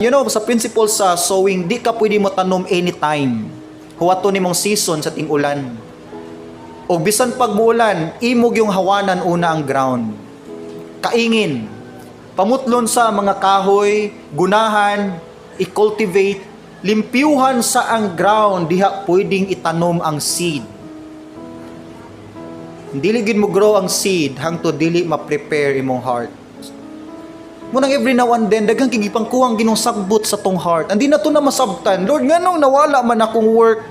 You know, sa principle sa sowing, di ka pwede mo tanom anytime. Huwato ni mong season sa ting-ulan. O bisan pag muulan, imog yung hawanan una ang ground. Kaingin. Pamutlon sa mga kahoy, gunahan, i-cultivate, limpiuhan sa ang ground, diha pwedeng itanom ang seed. Dili gid mo grow ang seed hangtod dili ma-prepare imong heart. Munang every now and then, daghang kigipang kuwang ginong sa tong heart. Andi na to na masabtan. Lord, nganong nawala man akong work?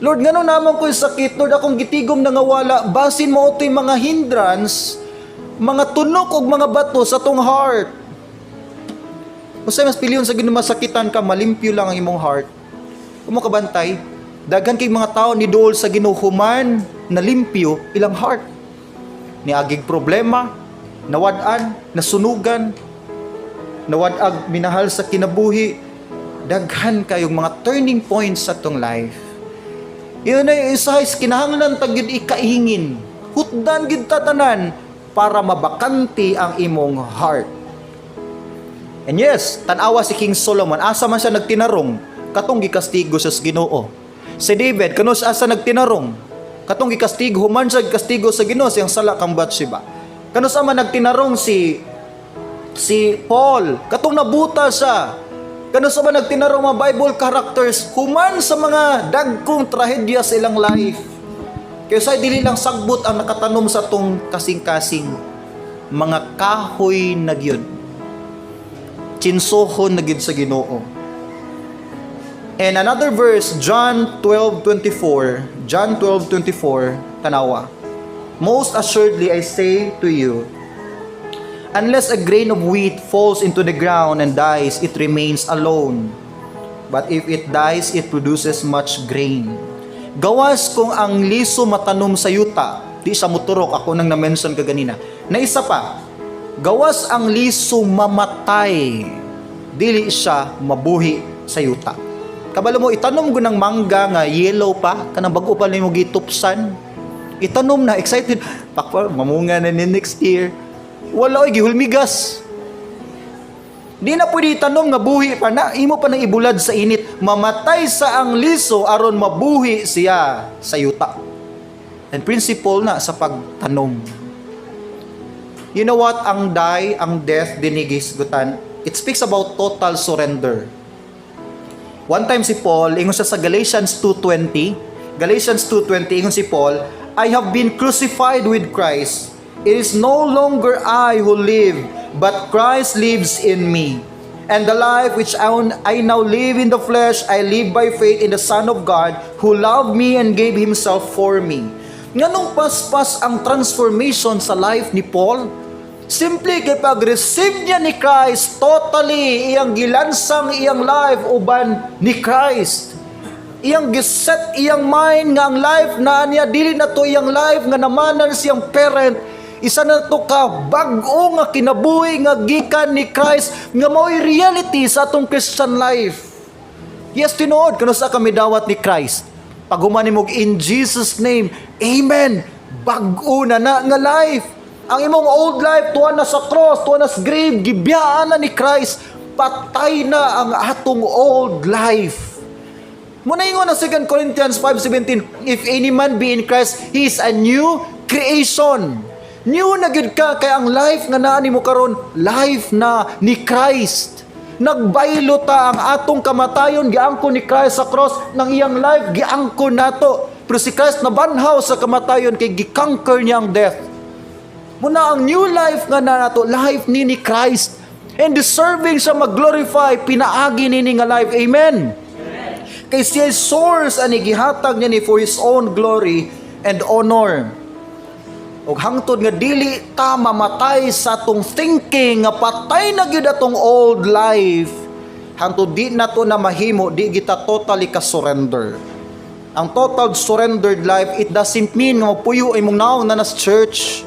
Lord, ngano naman ko sakit? Lord, akong gitigom na ngawala. Basin mo ito'y mga hindrance, mga tunok o mga bato sa tong heart. Usay mas piliyon sa ginumasakitan ka, malimpyo lang ang imong heart. Kung mo kabantay, daghan kay mga tao ni dool sa ginuhuman na limpyo ilang heart. Niagig problema, nawad-an, nasunugan, nawad-ag minahal sa kinabuhi, daghan kayong mga turning points sa tong life. Yun ay isa is kinahanglan tagyud ikaingin. Hutdan gid tatanan para mabakanti ang imong heart. And yes, tanawa si King Solomon, asa man siya nagtinarong, katong gikastigo sa Ginoo. Si David, kanus asa nagtinarong, katong gikastigo, human siya gikastigo sa Ginoo, siyang sala kang Bathsheba. Kanus ama nagtinarong si si Paul, katong nabuta siya, Kano sa ba nagtinarong mga Bible characters human sa mga dagkong trahedya sa ilang life. Kaya sa dili lang sagbot ang nakatanom sa tong kasing-kasing mga kahoy na gyud. Chinsohon na gyud sa Ginoo. And another verse, John 12:24. John 12:24, tanawa. Most assuredly I say to you, Unless a grain of wheat falls into the ground and dies, it remains alone. But if it dies, it produces much grain. Gawas kung ang liso matanom sa yuta, di sa muturok, ako nang na-mention ka ganina. Na isa pa, gawas ang liso mamatay, dili siya mabuhi sa yuta. Kabalo mo, itanom ko ng mangga nga yellow pa, kanang bago pa mo gitupsan. Itanom na, excited. Pakpa, mamunga na ni next year wala oy gihulmigas. Di na pwede tanom nga buhi pa na imo pa nang ibulad sa init mamatay sa ang liso aron mabuhi siya sa yuta. And principle na sa pagtanom. You know what ang die, ang death dinigis gutan, it speaks about total surrender. One time si Paul, ingon siya sa Galatians 2.20, Galatians 2.20, ingon si Paul, I have been crucified with Christ. It is no longer I who live, but Christ lives in me. And the life which I now live in the flesh, I live by faith in the Son of God, who loved me and gave Himself for me. Nganong paspas ang transformation sa life ni Paul? Simply kay pag-receive niya ni Christ, totally, iyang gilansang iyang life uban ni Christ. Iyang giset iyang mind nga ang life na niya, dili na to iyang life nga namanan siyang parent, isa na to ka bag-o nga kinabuhi nga gikan ni Christ nga mao'y reality sa atong Christian life. Yes, tinuod kuno sa kami dawat ni Christ. Pag humani mo in Jesus name, Amen. Bag-o na na nga life. Ang imong old life tuwa na sa cross, tuwa na sa grave, gibiyaan na ni Christ. Patay na ang atong old life. Muna ingon ang 2 Corinthians 5.17, If any man be in Christ, he is a new creation. New na gid ka kay ang life nga naa nimo karon, life na ni Christ. Nagbaylo ta ang atong kamatayon giangko ni Christ sa cross ng iyang life giangko nato. Pero si Christ nabanhaw sa kamatayon kay gikanker niya ang death. Muna ang new life nga na nato, life ni ni Christ. And deserving siya mag-glorify, pinaagi ni nga life. Amen. Kay siya source ani gihatag niya ni for His own glory and honor ug hangtod nga dili ta mamatay sa atong thinking nga patay na gyud atong old life. Hangtod di na to na mahimo di kita totally ka surrender ang total surrendered life it doesn't mean nga puyo imong naong na nas church.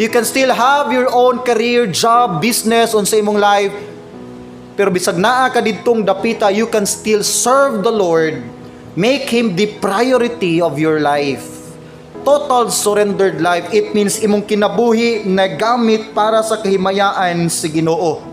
You can still have your own career job business on sa imong life. Pero bisag naa ka didtong dapita you can still serve the Lord. Make him the priority of your life total surrendered life, it means imong kinabuhi na gamit para sa kahimayaan sa Ginoo.